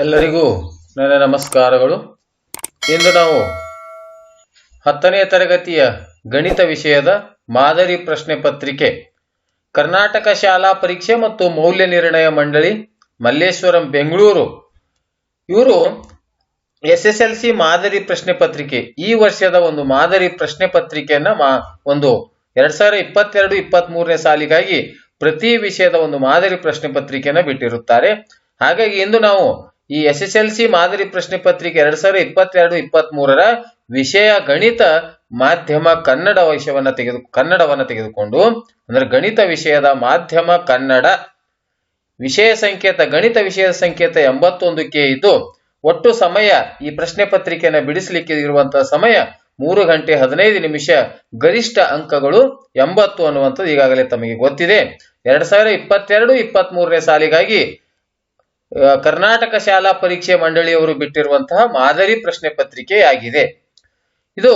ಎಲ್ಲರಿಗೂ ನನ್ನ ನಮಸ್ಕಾರಗಳು. ಇಂದು ನಾವು ಹತ್ತನೇ ತರಗತಿಯ ಗಣಿತ ವಿಷಯದ ಮಾದರಿ ಪ್ರಶ್ನೆ ಪತ್ರಿಕೆ, ಕರ್ನಾಟಕ ಶಾಲಾ ಪರೀಕ್ಷೆ ಮತ್ತು ಮೌಲ್ಯ ನಿರ್ಣಯ ಮಂಡಳಿ, ಮಲ್ಲೇಶ್ವರಂ, ಬೆಂಗಳೂರು. ಇವರು ಎಸ್ ಎಸ್ ಎಲ್ ಸಿ ಮಾದರಿ ಪ್ರಶ್ನೆ ಪತ್ರಿಕೆ, ಈ ವರ್ಷದ ಒಂದು ಮಾದರಿ ಪ್ರಶ್ನೆ ಪತ್ರಿಕೆಯನ್ನ ಮಾ, ಒಂದು ಎರಡ್ ಸಾವಿರದ ಇಪ್ಪತ್ತೆರಡು ಇಪ್ಪತ್ತ್ ಮೂರನೇ ಸಾಲಿಗಾಗಿ ಪ್ರತಿ ವಿಷಯದ ಒಂದು ಮಾದರಿ ಪ್ರಶ್ನೆ ಪತ್ರಿಕೆಯನ್ನು ಬಿಟ್ಟಿರುತ್ತಾರೆ. ಹಾಗಾಗಿ ಇಂದು ನಾವು ಈ ಎಸ್ ಎಸ್ ಎಲ್ ಸಿ ಮಾದರಿ ಪ್ರಶ್ನೆ ಪತ್ರಿಕೆ ಎರಡ್ ಸಾವಿರದ ಇಪ್ಪತ್ತೆರಡು ಇಪ್ಪತ್ತ್ ಮೂರರ ವಿಷಯ ಗಣಿತ ಮಾಧ್ಯಮ ಕನ್ನಡ ವಿಷಯವನ್ನ ತೆಗೆದು, ಕನ್ನಡವನ್ನ ತೆಗೆದುಕೊಂಡು, ಅಂದ್ರೆ ಗಣಿತ ವಿಷಯದ ಮಾಧ್ಯಮ ಕನ್ನಡ ವಿಷಯ ಸಂಕೇತ, ಗಣಿತ ವಿಷಯದ ಸಂಕೇತ ಎಂಬತ್ತೊಂದಕ್ಕೆ ಇದ್ದು, ಒಟ್ಟು ಸಮಯ ಈ ಪ್ರಶ್ನೆ ಪತ್ರಿಕೆಯನ್ನು ಬಿಡಿಸಲಿಕ್ಕೆ ಇರುವಂತಹ ಸಮಯ ಮೂರು ಗಂಟೆ ಹದಿನೈದು ನಿಮಿಷ ಗರಿಷ್ಠ ಅಂಕಗಳು ಎಂಬತ್ತು ಅನ್ನುವಂಥದ್ದು ಈಗಾಗಲೇ ತಮಗೆ ಗೊತ್ತಿದೆ. ಎರಡ್ ಸಾವಿರದ ಇಪ್ಪತ್ತೆರಡು ಇಪ್ಪತ್ತ್ ಮೂರನೇ ಸಾಲಿಗಾಗಿ ಕರ್ನಾಟಕ ಶಾಲಾ ಪರೀಕ್ಷೆ ಮಂಡಳಿಯವರು ಬಿಟ್ಟಿರುವಂತಹ ಮಾದರಿ ಪ್ರಶ್ನೆ ಪತ್ರಿಕೆಯಾಗಿದೆ. ಇದು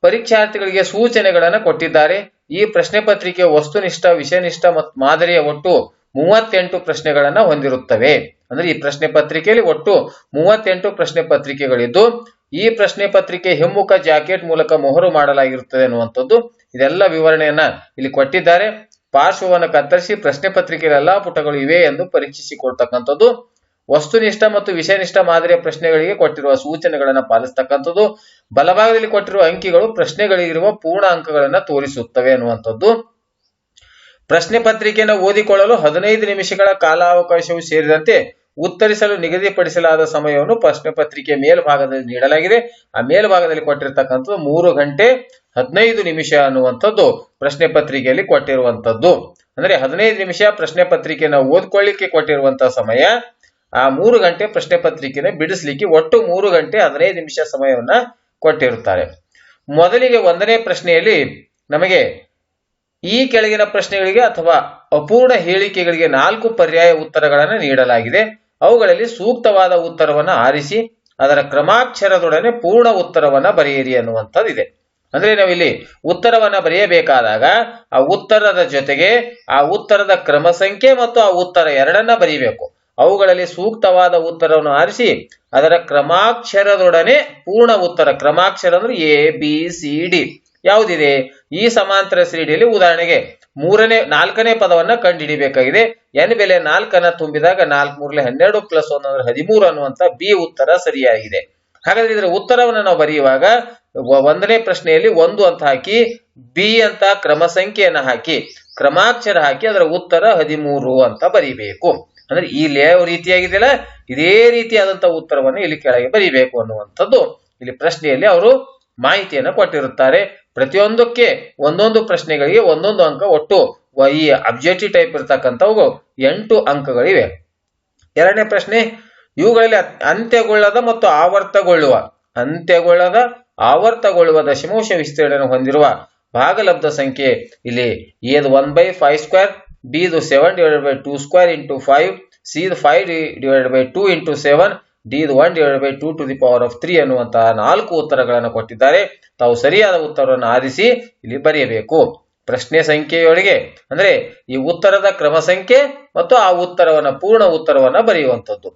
ಪರೀಕ್ಷಾರ್ಥಿಗಳಿಗೆ ಸೂಚನೆಗಳನ್ನು ಕೊಟ್ಟಿದ್ದಾರೆ. ಈ ಪ್ರಶ್ನೆ ಪತ್ರಿಕೆ ವಸ್ತುನಿಷ್ಠ, ವಿಷಯನಿಷ್ಠ ಮತ್ತು ಮಾದರಿಯ ಒಟ್ಟು ಮೂವತ್ತೆಂಟು ಪ್ರಶ್ನೆಗಳನ್ನ ಹೊಂದಿರುತ್ತವೆ. ಅಂದ್ರೆ ಈ ಪ್ರಶ್ನೆ ಪತ್ರಿಕೆಯಲ್ಲಿ ಒಟ್ಟು ಮೂವತ್ತೆಂಟು ಪ್ರಶ್ನೆ ಪತ್ರಿಕೆಗಳಿದ್ದು, ಈ ಪ್ರಶ್ನೆ ಪತ್ರಿಕೆ ಹಿಮ್ಮುಖ ಜಾಕೆಟ್ ಮೂಲಕ ಮೊಹರು ಮಾಡಲಾಗಿರುತ್ತದೆ ಅನ್ನುವಂಥದ್ದು ಇದೆಲ್ಲ ವಿವರಣೆಯನ್ನ ಇಲ್ಲಿ ಕೊಟ್ಟಿದ್ದಾರೆ. ಪಾರ್ಶ್ವವನ್ನು ಕತ್ತರಿಸಿ ಪ್ರಶ್ನೆ ಪತ್ರಿಕೆಯ ಎಲ್ಲಾ ಪುಟಗಳು ಇವೆ ಎಂದು ಪರೀಕ್ಷಿಸಿಕೊಳ್ತಕ್ಕಂಥದ್ದು ವಸ್ತುನಿಷ್ಠ ಮತ್ತು ವಿಷಯನಿಷ್ಠ ಮಾದರಿಯ ಪ್ರಶ್ನೆಗಳಿಗೆ ಕೊಟ್ಟಿರುವ ಸೂಚನೆಗಳನ್ನು ಪಾಲಿಸ್ತಕ್ಕಂಥದ್ದು, ಬಲಭಾಗದಲ್ಲಿ ಕೊಟ್ಟಿರುವ ಅಂಕಿಗಳು ಪ್ರಶ್ನೆಗಳಿಗಿರುವ ಪೂರ್ಣ ಅಂಕಗಳನ್ನು ತೋರಿಸುತ್ತವೆ ಅನ್ನುವಂಥದ್ದು. ಪ್ರಶ್ನೆ ಪತ್ರಿಕೆಯನ್ನು ಓದಿಕೊಳ್ಳಲು ಹದಿನೈದು ನಿಮಿಷಗಳ ಕಾಲಾವಕಾಶವು ಸೇರಿದಂತೆ ಉತ್ತರಿಸಲು ನಿಗದಿಪಡಿಸಲಾದ ಸಮಯವನ್ನು ಪ್ರಶ್ನೆ ಪತ್ರಿಕೆ ಮೇಲ್ಭಾಗದಲ್ಲಿ ನೀಡಲಾಗಿದೆ. ಆ ಮೇಲ್ಭಾಗದಲ್ಲಿ ಕೊಟ್ಟಿರ್ತಕ್ಕಂಥದ್ದು ಮೂರು ಗಂಟೆ ಹದಿನೈದು ನಿಮಿಷ ಅನ್ನುವಂಥದ್ದು ಪ್ರಶ್ನೆ ಪತ್ರಿಕೆಯಲ್ಲಿ ಕೊಟ್ಟಿರುವಂಥದ್ದು. ಅಂದ್ರೆ ಹದಿನೈದು ನಿಮಿಷ ಪ್ರಶ್ನೆ ಪತ್ರಿಕೆಯನ್ನು ಓದ್ಕೊಳ್ಳಿಕ್ಕೆ ಕೊಟ್ಟಿರುವಂತಹ ಸಮಯ ಆ ಮೂರು ಗಂಟೆ ಪ್ರಶ್ನೆ ಪತ್ರಿಕೆನ ಬಿಡಿಸ್ಲಿಕ್ಕೆ ಒಟ್ಟು ಮೂರು ಗಂಟೆ ಹದಿನೈದು ನಿಮಿಷ ಸಮಯವನ್ನ ಕೊಟ್ಟಿರುತ್ತಾರೆ. ಮೊದಲಿಗೆ ಒಂದನೇ ಪ್ರಶ್ನೆಯಲ್ಲಿ ನಮಗೆ ಈ ಕೆಳಗಿನ ಪ್ರಶ್ನೆಗಳಿಗೆ ಅಥವಾ ಅಪೂರ್ಣ ಹೇಳಿಕೆಗಳಿಗೆ ನಾಲ್ಕು ಪರ್ಯಾಯ ಉತ್ತರಗಳನ್ನು ನೀಡಲಾಗಿದೆ. ಅವುಗಳಲ್ಲಿ ಸೂಕ್ತವಾದ ಉತ್ತರವನ್ನು ಆರಿಸಿ, ಅದರ ಕ್ರಮಾಕ್ಷರದೊಡನೆ ಪೂರ್ಣ ಉತ್ತರವನ್ನು ಬರೆಯಿರಿ ಅನ್ನುವಂಥದ್ದಿದೆ. ಅಂದ್ರೆ ನಾವಿಲ್ಲಿ ಉತ್ತರವನ್ನ ಬರೆಯಬೇಕಾದಾಗ ಆ ಉತ್ತರದ ಜೊತೆಗೆ ಆ ಉತ್ತರದ ಕ್ರಮ ಸಂಖ್ಯೆ ಮತ್ತು ಆ ಉತ್ತರ ಎರಡನ್ನ ಬರೀಬೇಕು. ಅವುಗಳಲ್ಲಿ ಸೂಕ್ತವಾದ ಉತ್ತರವನ್ನು ಆರಿಸಿ, ಅದರ ಕ್ರಮಾಕ್ಷರದೊಡನೆ ಪೂರ್ಣ ಉತ್ತರ. ಕ್ರಮಾಕ್ಷರ ಅಂದ್ರೆ ಎ ಬಿ ಸಿ ಡಿ ಯಾವುದಿದೆ? ಈ ಸಮಾಂತರ ಶ್ರೇಣಿಯಲ್ಲಿ ಉದಾಹರಣೆಗೆ ಮೂರನೇ, ನಾಲ್ಕನೇ ಪದವನ್ನ ಕಂಡುಹಿಡಿಬೇಕಾಗಿದೆ ಎನ್ ಬೆಲೆ ನಾಲ್ಕನ್ನ ತುಂಬಿದಾಗ ನಾಲ್ಕು ಮೂರಲೆ ಹನ್ನೆರಡು ಪ್ಲಸ್ ಒಂದು ಅಂದ್ರೆ ಹದಿಮೂರು ಅನ್ನುವಂತ ಬಿ ಉತ್ತರ ಸರಿಯಾಗಿದೆ. ಹಾಗಾದ್ರೆ ಇದರ ಉತ್ತರವನ್ನು ನಾವು ಬರೆಯುವಾಗ ಒಂದನೇ ಪ್ರಶ್ನೆಯಲ್ಲಿ ಒಂದು ಅಂತ ಹಾಕಿ ಬಿ ಅಂತ ಕ್ರಮ ಸಂಖ್ಯೆಯನ್ನು ಹಾಕಿ, ಕ್ರಮಾಕ್ಷರ ಹಾಕಿ ಅದರ ಉತ್ತರ ಹದಿಮೂರು ಅಂತ ಬರೀಬೇಕು. ಅಂದ್ರೆ ಈ ಯಾವ ರೀತಿಯಾಗಿದೆಯಲ್ಲ, ಇದೇ ರೀತಿಯಾದಂತಹ ಉತ್ತರವನ್ನು ಇಲ್ಲಿ ಕೆಳಗೆ ಬರೀಬೇಕು ಅನ್ನುವಂಥದ್ದು. ಇಲ್ಲಿ ಪ್ರಶ್ನೆಯಲ್ಲಿ ಅವರು ಮಾಹಿತಿಯನ್ನು ಕೊಟ್ಟಿರುತ್ತಾರೆ. ಪ್ರತಿಯೊಂದಕ್ಕೆ ಒಂದೊಂದು ಪ್ರಶ್ನೆಗಳಿಗೆ ಒಂದೊಂದು ಅಂಕ, ಒಟ್ಟು ಈ ಅಬ್ಜೆಕ್ಟಿವ್ ಟೈಪ್ ಇರ್ತಕ್ಕಂಥವು ಎಂಟು ಅಂಕಗಳಿವೆ. ಎರಡನೇ ಪ್ರಶ್ನೆ, ಇವುಗಳಲ್ಲಿ ಅತ್- ಅಂತ್ಯಗೊಳ್ಳದ ಮತ್ತು ಆವರ್ತಗೊಳ್ಳುವ, ಅಂತ್ಯಗೊಳ್ಳದ, ಆವರ್ತಗೊಳ್ಳುವ ದಶಮಾಂಶ ವಿಸ್ತೀರ್ಣ ಹೊಂದಿರುವ ಭಾಗಲಬ್ಧ ಸಂಖ್ಯೆ ಇಲ್ಲಿ ಏದು one by five square B ಇದು seven divided by two square into five C ಇದು five divided by two into seven D ಇದು one divided by two to the power of three ಅನ್ನುವಂತಹ ನಾಲ್ಕು ಉತ್ತರಗಳನ್ನು ಕೊಟ್ಟಿದ್ದಾರೆ. ತಾವು ಸರಿಯಾದ ಉತ್ತರವನ್ನು ಆರಿಸಿ ಇಲ್ಲಿ ಬರೆಯಬೇಕು. ಪ್ರಶ್ನೆ ಸಂಖ್ಯೆಯೊಳಗೆ, ಅಂದ್ರೆ ಈ ಉತ್ತರದ ಕ್ರಮ ಸಂಖ್ಯೆ ಮತ್ತು ಆ ಉತ್ತರವನ್ನ, ಪೂರ್ಣ ಉತ್ತರವನ್ನ ಬರೆಯುವಂಥದ್ದು.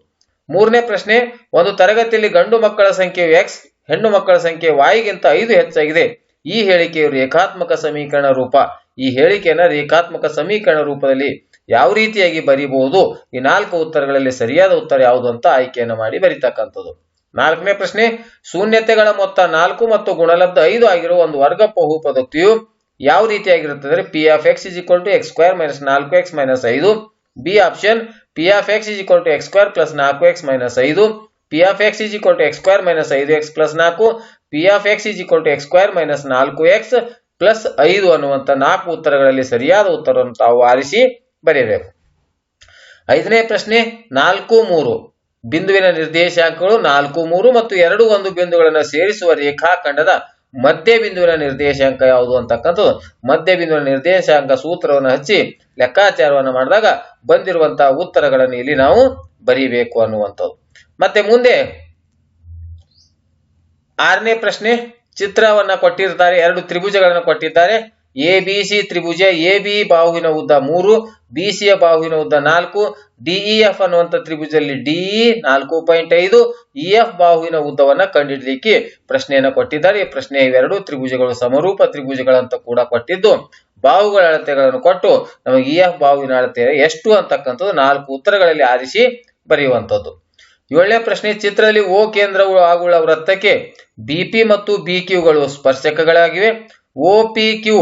ಮೂರನೇ ಪ್ರಶ್ನೆ, ಒಂದು ತರಗತಿಯಲ್ಲಿ ಗಂಡು ಮಕ್ಕಳ ಸಂಖ್ಯೆ ಎಕ್ಸ್ ಹೆಣ್ಣು ಮಕ್ಕಳ ಸಂಖ್ಯೆ ವಾಯಿಗಿಂತ ಐದು ಹೆಚ್ಚಾಗಿದೆ. ಈ ಹೇಳಿಕೆಯು ರೇಖಾತ್ಮಕ ಸಮೀಕರಣ ರೂಪ. ಈ ಹೇಳಿಕೆಯನ್ನ ರೇಖಾತ್ಮಕ ಸಮೀಕರಣ ರೂಪದಲ್ಲಿ ಯಾವ ರೀತಿಯಾಗಿ ಬರೀಬಹುದು? ಈ ನಾಲ್ಕು ಉತ್ತರಗಳಲ್ಲಿ ಸರಿಯಾದ ಉತ್ತರ ಯಾವುದು ಅಂತ ಆಯ್ಕೆಯನ್ನು ಮಾಡಿ ಬರೀತಕ್ಕಂಥದ್ದು. ನಾಲ್ಕನೇ ಪ್ರಶ್ನೆ, ಶೂನ್ಯತೆಗಳ ಮೊತ್ತ ನಾಲ್ಕು ಮತ್ತು ಗುಣಲಬ್ಧ ಐದು ಆಗಿರುವ ಒಂದು ವರ್ಗ ಬಹುಪದೋಕ್ತಿಯು ಯಾವ ರೀತಿಯಾಗಿರುತ್ತದೆ P of X is equal to X square minus ನಾಲ್ಕು ಎಕ್ಸ್ ಮೈನಸ್ ಐದು. B option P of X is equal to X square plus ನಾಲ್ಕು ಎಕ್ಸ್ ಮೈನಸ್ ಐದು. P of X is equal to X square minus ಐದು X plus ನಾಲ್ಕು. P of X is equal to X square minus ನಾಲ್ಕು X plus ಐದು ಅನ್ನುವಂಥ ನಾಲ್ಕು ಉತ್ತರಗಳಲ್ಲಿ ಸರಿಯಾದ ಉತ್ತರವನ್ನು ತಾವು ಆರಿಸಿ ಬರೆಯಬೇಕು. ಐದನೇ ಪ್ರಶ್ನೆ, ನಾಲ್ಕು ಮೂರು. ಬಿಂದುವಿನ ನಿರ್ದೇಶಾಂಕಗಳು ನಾಲ್ಕು ಮೂರು ಮತ್ತು ಎರಡು ಒಂದು ಬಿಂದುಗಳನ್ನು ಸೇರಿಸುವ ರೇಖಾಖಂಡದ ಮಧ್ಯ ಬಿಂದುವಿನ ನಿರ್ದೇಶಾಂಕ ಯಾವುದು ಅಂತಕ್ಕಂಥದ್ದು. ಮಧ್ಯ ಬಿಂದುವಿನ ನಿರ್ದೇಶಾಂಕ ಸೂತ್ರವನ್ನು ಹಚ್ಚಿ ಲೆಕ್ಕಾಚಾರವನ್ನು ಮಾಡಿದಾಗ ಬಂದಿರುವಂತಹ ಉತ್ತರಗಳನ್ನು ಇಲ್ಲಿ ನಾವು ಬರೀಬೇಕು ಅನ್ನುವಂಥದ್ದು. ಮತ್ತೆ ಮುಂದೆ ಆರನೇ ಪ್ರಶ್ನೆ, ಚಿತ್ರವನ್ನ ಕೊಟ್ಟಿರ್ತಾರೆ, ಎರಡು ತ್ರಿಭುಜಗಳನ್ನು ಕೊಟ್ಟಿದ್ದಾರೆ. ಎ, ಬಿ, ಸಿ ತ್ರಿಭುಜ, ಎ, ಬಿ ಬಾಹುವಿನ ಉದ್ದ ಮೂರು, ಬಿ ಸಿಯ ಬಾಹುವಿನ ಉದ್ದ ನಾಲ್ಕು ಡಿಇಎಫ್ ಅನ್ನುವಂಥ ತ್ರಿಭುಜದಲ್ಲಿ ಡಿಇ ನಾಲ್ಕು ಪಾಯಿಂಟ್ ಐದು ಇಎಫ್ ಬಾಹುವಿನ ಉದ್ದವನ್ನ ಕಂಡುಹಿಡಲಿಕ್ಕೆ ಪ್ರಶ್ನೆಯನ್ನು ಕೊಟ್ಟಿದ್ದಾರೆ. ಈ ಪ್ರಶ್ನೆ ಇವೆರಡು ತ್ರಿಭುಜಗಳು ಸಮರೂಪ ತ್ರಿಭುಜಗಳಂತ ಕೂಡ ಕೊಟ್ಟಿದ್ದು. ಬಾಹುಗಳ ಅಳತೆಗಳನ್ನು ಕೊಟ್ಟು ನಮಗೆ ಇಎಫ್ ಬಾಹುವಿನ ಅಳತೆ ಎಷ್ಟು ಅಂತಕ್ಕಂಥದ್ದು ನಾಲ್ಕು ಉತ್ತರಗಳಲ್ಲಿ ಆರಿಸಿ ಬರೆಯುವಂಥದ್ದು. ಏಳನೇ ಪ್ರಶ್ನೆ, ಚಿತ್ರದಲ್ಲಿ ಓ ಕೇಂದ್ರವು ಆಗುಳ್ಳ ವೃತ್ತಕ್ಕೆ ಬಿಪಿ ಮತ್ತು ಬಿ ಕ್ಯೂಗಳು ಸ್ಪರ್ಶಕಗಳಾಗಿವೆ. O P Q,